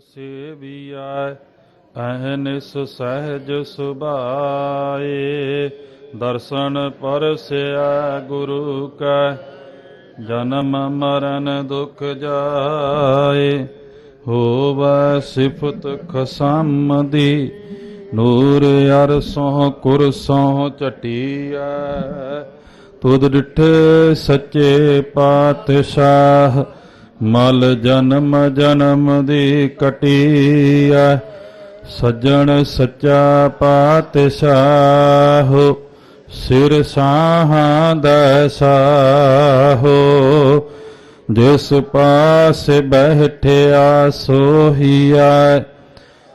ਸੇਵੀਐ ਅਹਨਿਸ ਸਹਿਜ ਸੁਭਾਏ। ਦਰਸ਼ਨ ਪਰਸਿਆ ਗੁਰੂ ਕੈ, ਜਨਮ ਮਰਨ ਦੁਖ ਜਾਏ। ਹੋਵੈ ਸਿਫਤ ਖਸਮ ਦੀ ਨੂਰ ਅਰਸੋਂ ਕੁਰਸੋਂ ਚਟੀਐ ਤੁਧ ਡਿਠੇ ਸੱਚੇ ਪਾਤਸ਼ਾਹ ਮਲ ਜਨਮ ਜਨਮ ਦੀ ਕਟਿਆ ਸੱਜਣ ਸੱਚਾ ਪਾਤਸ਼ਾਹ, ਸਿਰ ਸਾਹਾਂ ਦਾ ਸਾਹੋ। ਜਿਸ ਪਾਸ ਬਹਿਠਿਆ ਸੋਹੀਆ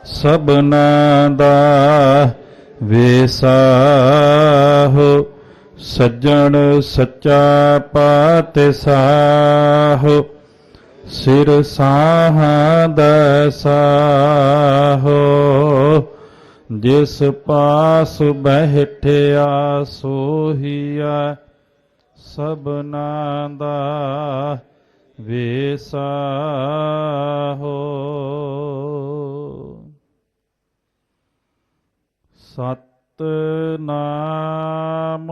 ਸਭਨਾ ਦਾ ਵੇਸਾਹੋ। ਸੱਜਣ ਸੱਚਾ ਪਾਤਸ਼ਾਹ। ਸਿਰ ਸਾਹ ਦਾ ਜਿਸ ਪਾਸ ਬਹਿਠਿਆ ਸੋਹੀਆ ਸਭਨਾ ਦਾ ਵੇਸਾਹੋ। ਸਤਨਾਮ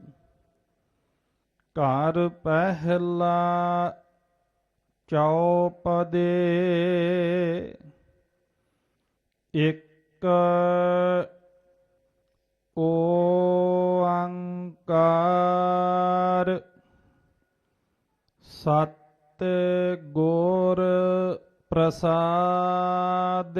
ਘਰ ਪਹਿਲਾ ਚੌਪਦੇ। ਇੱਕ ਓੰਕਾਰ ਸਤ ਗੁਰ ਪ੍ਰਸਾਦ।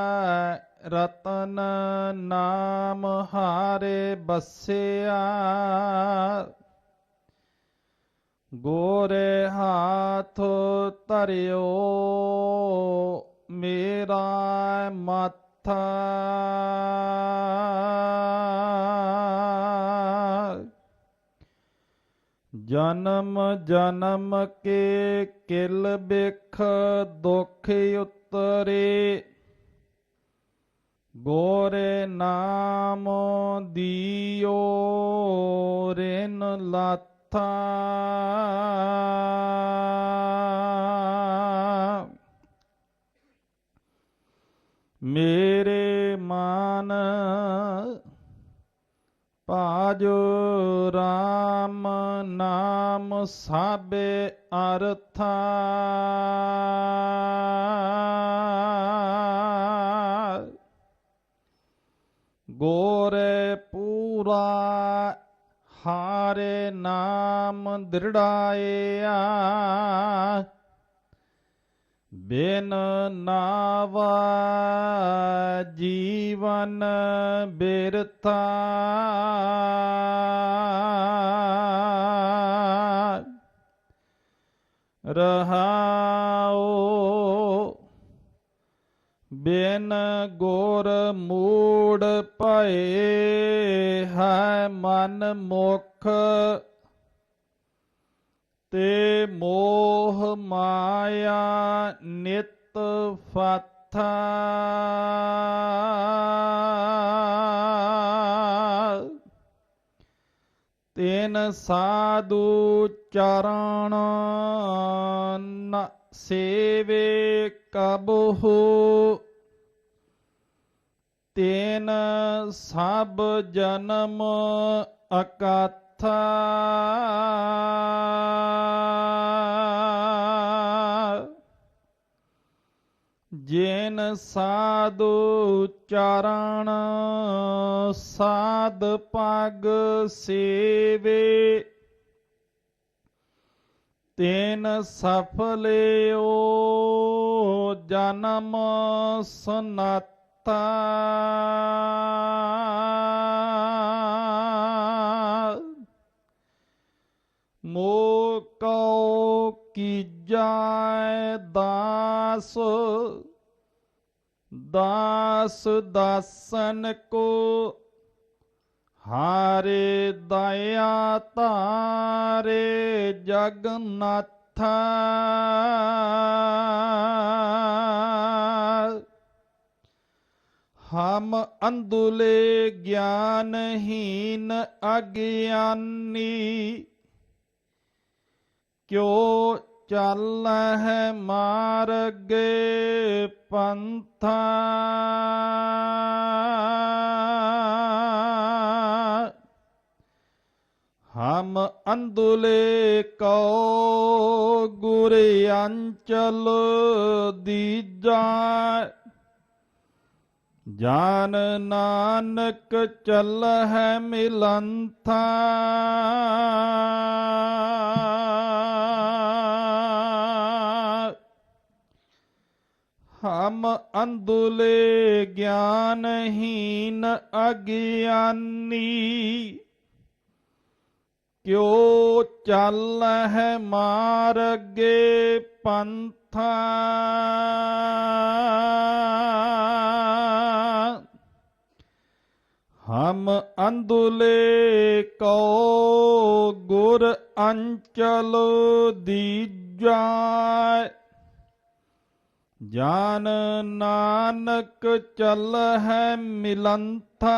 ਰਤਨ ਨਾਮ ਹਾਰੇ ਬਸਿਆ। ਗੋਰੇ ਹਾਥ ਧਰਿਓ, ਮੇਰਾ ਮੱਥਾ। ਜਨਮ ਜਨਮ ਕੇ ਕਿਲ ਬਿਖ ਦੁਖ ਉਤਰੇ। ਗੋਰੇ ਨਾਮ ਦਿਓ ਰੇਨ ਲਾਥਾ। ਮੇਰੇ ਮਨ ਭਾਜੋ RAM ਨਾਮ ਸਾਬੇ ਅਰਥਾ। ਪੂਰਾ ਹਾਰੇ ਨਾਮ ਦ੍ਰਿੜਾਇਆ। ਬਿਨ ਨਾਵਾ ਜੀਵਨ ਬਿਰਥਾ। ਰਹਾਓ ਬਿਨ ਗੋਰ ਮੂੜ ਭਏ ਹੈ ਮਨ ਮੁਖ, ਤੇ ਮੋਹ ਮਾਇਆ ਨਿਤ ਤੈਨ ਸਾਧੂ ਚਰਣ ਨ ਸੇਵੇ ਕਬਹੂ ਤੇਨ ਸਭ ਜਨਮ ਅਕਾਥਾ। ਜੇਨ ਸਾਧੂ ਚਾਰਣ ਸਾਧ ਪਗ ਸੇਵੇ। ਤੈਨ ਸਫਲਿਓ ਜਨਮ ਸਨਾਤਾ। ਮੋਕਉ ਕੀਜੈ ਦਾਸ ਦਾਸ ਦਾਸਨ ਕੋ ਹਾਰੇ ਦਇਆ ਤਾਰੇ ਜਗਨਨਾਥਾ ਹਮ ਅੰਦੁਲੇ ਗਿਆਨਹੀਨ ਅਗਿਆਨੀ ਕਿਉ ਚੱਲ ਹੈ ਮਾਰਗੇ ਪੰਥਾ। ਹਮ ਅੰਦੁਲੇ ਕਉ ਗੁਰ ਅੰਚਲ ਦੀਜਾ। ਜਾਨ ਨਾਨਕ ਚੱਲ ਹੈ ਮਿਲੰਥਾ। ਹਮ ਅੰਦੁਲੇ ਗਿਆਨਹੀਨ ਅਗਿਆਨੀ। ਕਿਉ ਚੱਲ ਹੈ ਮਾਰਗੇ ਪੰਥਾ? ਹਮ ਅੰਦੁਲੇ ਕੋ ਗੁਰ ਅੰਚਲ ਦੀਜਾ ਜਾਨ ਨਾਨਕ ਚੱਲ ਹੈ ਮਿਲੰਥਾ।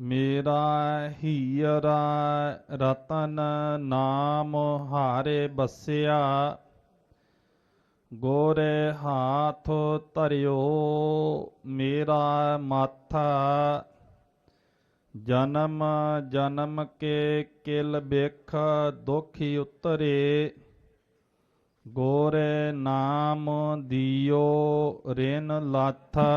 ਮੇਰਾ ਹੀਰਾ ਰਤਨ ਨਾਮ ਹਾਰੇ ਬਸਿਆ, ਗੋਰੇ ਹਾਥ ਧਰਿਓ ਮੇਰਾ ਮਾਥਾ। ਜਨਮ ਜਨਮ ਕੇ ਕਿਲ ਬਿਖ ਦੁਖੀ ਉਤਰੇ, ਗੋਰੇ ਨਾਮ ਦਿਓ ਰਿਨ ਲਾਥਾ।